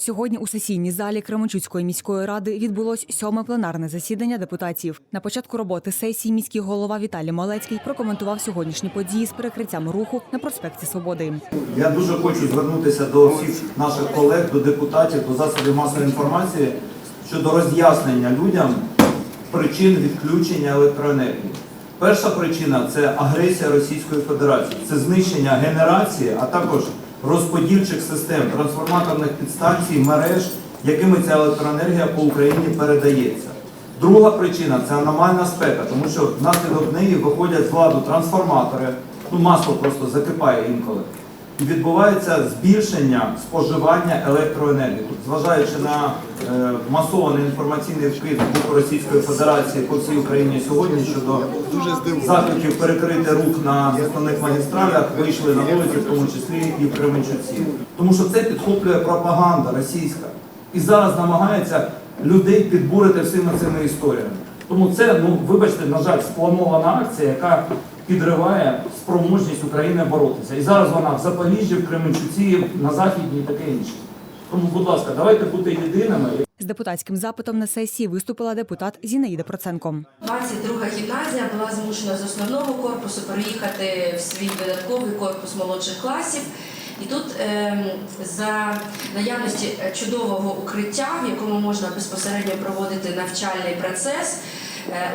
Сьогодні у сесійній залі Кременчуцької міської ради відбулось сьоме пленарне засідання депутатів. На початку роботи сесії міський голова Віталій Малецький прокоментував сьогоднішні події з перекриттям руху на проспекті Свободи. Я дуже хочу звернутися до всіх наших колег, до депутатів, до засобів масової інформації щодо роз'яснення людям причин відключення електроенергії. Перша причина це агресія Російської Федерації, це знищення генерації, а також розподільчих систем, трансформаторних підстанцій, мереж, якими ця електроенергія по Україні передається. Друга причина це аномальна спека, тому що внаслідок неї виходять з ладу трансформатори, ну масло просто закипає інколи. Відбувається збільшення споживання електроенергії. Зважаючи на е, масований інформаційний вкид Російської Федерації по всій Україні сьогодні щодо закликів перекрити рух на основних магістралях, вийшли на вулиці, в тому числі і в Кременчуці. Тому що це підхоплює пропаганда російська. І зараз намагається людей підбурити всіми цими історіями. Тому це, ну вибачте, на жаль, спланована акція, яка підриває спроможність України боротися. І зараз вона в Запоріжжі, в Кременчуці, на Західній і таке інше. Тому, будь ласка, давайте бути єдиними. З депутатським запитом на сесії виступила депутат Зінаїда Проценко. 22 гімназія була змушена з основного корпусу переїхати в свій додатковий корпус молодших класів. І тут ем, за наявності чудового укриття, в якому можна безпосередньо проводити навчальний процес,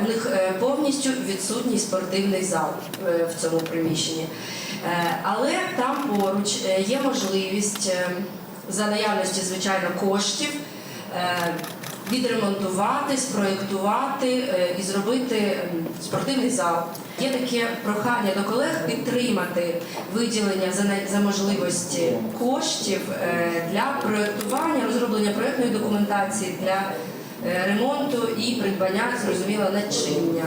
у них е, повністю відсутній спортивний зал е, в цьому приміщенні. Е, Але там поруч е, є можливість е, за наявності, звичайно, коштів е, відремонтувати, спроєктувати е, і зробити спортивний зал. Є таке прохання до колег підтримати виділення за, можливості коштів е, для проєктування, розроблення проєктної документації для е, ремонту і придбання, зрозуміло, начиння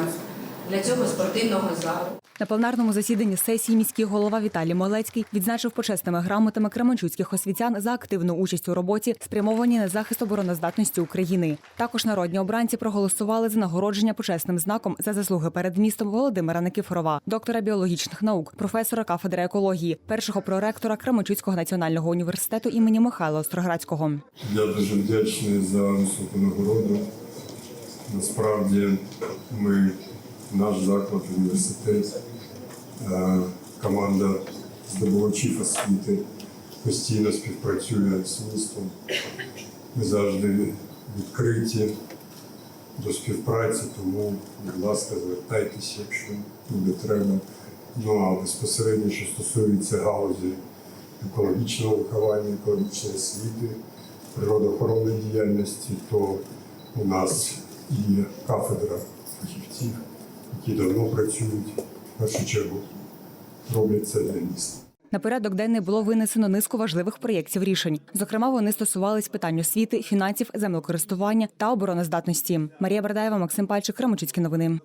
для цього спортивного залу. На пленарному засіданні сесії міський голова Віталій Малецький відзначив почесними грамотами кременчуцьких освітян за активну участь у роботі, спрямовані на захист обороноздатності України. Також народні обранці проголосували за нагородження почесним знаком за заслуги перед містом Володимира Никифорова, доктора біологічних наук, професора кафедри екології, першого проректора Кременчуцького національного університету імені Михайла Остроградського. Я дуже вдячний за високу нагороду. Насправді ми, наш заклад, університет, е, команда здобувачів освіти постійно співпрацює з містом. Ми завжди відкриті до співпраці, тому, будь ласка, звертайтеся, якщо буде треба. Ну а безпосередньо, що стосується галузі екологічного виховання, екологічної освіти, природоохоронної діяльності, то у нас є кафедра фахівців, які давно працюють, в першу чергу роблять це для міста. На порядок денний було винесено низку важливих проєктів рішень. Зокрема, вони стосувались питань освіти, фінансів, землекористування та обороноздатності. Марія Бардаєва, Максим Пальчик, Кремочицькі новини.